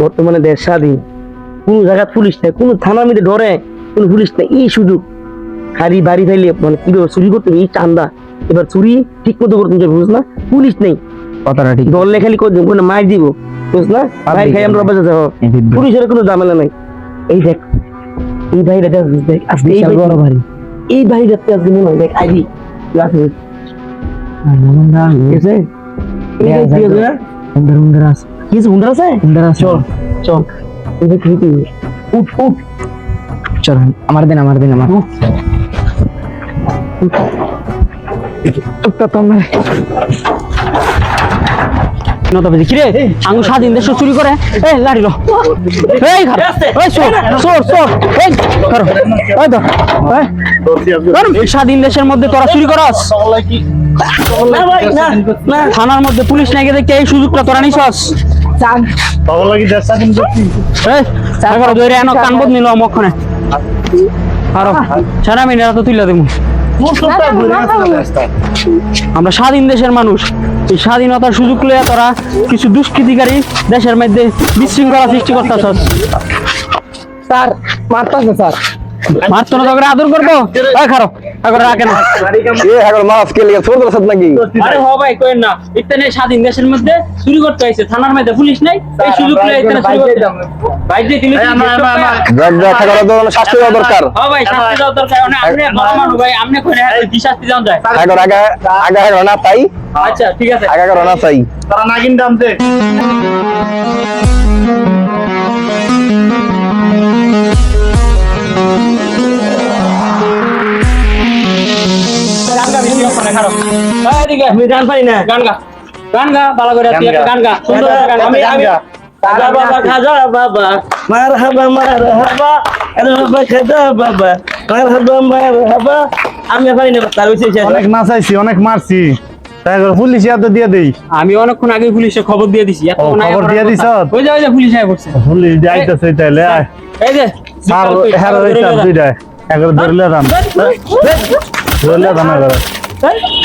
বর্তমানে দেশ স্বাধীন। কোনো জায়গা পুলিশ নেই কোনো থানার মধ্যে ডরে কোনো পুলিশ নেই এই সুযোগ। খালি বাড়ি ফাইলে মানে কীভাবে চুরি করতে এই চান্দা। এবার চুরি ঠিক মতো করতে বুঝ না? পুলিশ নেই। কথাটা ঠিক। দললে খালি কোনো মার দিব বুঝ না? ভাই খাই আমরা বাজা যাব পুলিশের কোনো ঝামেলা নাই। এই দেখ এই ভাইটা দেখ দেখ আজকে এই বড় ভাই। এই আজকে মনে হয় দেখ আইবি। আছে হুন্ডা ঠিক আছে? এই দেয়া দেখ, যায় ঠিক তো। আছে? হুন্ডা হুন্ডা আছে কিছু হুন্ডা আছে হুন্ডা আছে চল চল এই দেখ খেতে উঠ উঠ চল বেজে কিরে স্বাধীন দেশ চুরি করে। এই লাড়ি লো। এই ঘর। এই চোর চোর চোর এই ধর। এই, ধর, এই স্বাধীন দেশের মধ্যে তোরা চুরি করস। থানার মধ্যে পুলিশ নাকি দেখতে এই সুযোগটা তোরা নিছস। কানবদ নিল মক্ষণে আরও। সারা মিনিট তো তুইলা দেবো আমরা স্বাধীন দেশের মানুষ। এই স্বাধীনতার সুযোগ লইয়া তারা কিছু দুষ্কৃতিকারী দেশের মধ্যে বিশৃঙ্খলা সৃষ্টি করতেছ স্যার মারতেছে স্যার। মারতো না তোকে আদর করব? ওই খারো এখন রাখে না। এ হাগর মাছ কে লিগে ছোট ছোট নাকি? আরে হ ভাই কোয়েন না। ইত্যাদি স্বাধীন দেশের মধ্যে চুরি করতে আইছে থানার মধ্যে পুলিশ নাই এই সুযোগ লইয়া ইত্যাদি চুরি করতে বাইক দিয়ে তুমি ড্রাগ ড্রাগ হাগর তো শাস্তি দেওয়া দরকার। ভাই শাস্তি দেওয়া দরকার। মানে আপনি বড় মানুষ ভাই আপনি কোনে কি শাস্তি দেওয়া যায়? হাগর আগা আগা হাগর না তাই আচ্ছা ঠিক আছে। আগা হাগর না তাই তারা নাগিন দামতে গান আমি গান পারি না। গান গা। গান গা ভালো করে গান গা। সুন্দর একটা গান গা। আমি আমি খাজা বাবা খাজা বাবা। মার হাবা মার হাবা আরে বাবা খাজা বাবা। মার হাবা আমি পারি না তার হইছে অনেক নাচাইছি অনেক মারছি। তাই করে পুলিশ এত দিয়ে দেই। আমি অনেকক্ষণ আগে পুলিশে খবর দিয়ে দিছি। খবর দিয়ে দিছ? ওই যে ওই যে পুলিশ আয় পুলিশ তাইলে এই যে আর রইছে দুইটা একবার ধরলে দাম ধরলে দাম একবার 哎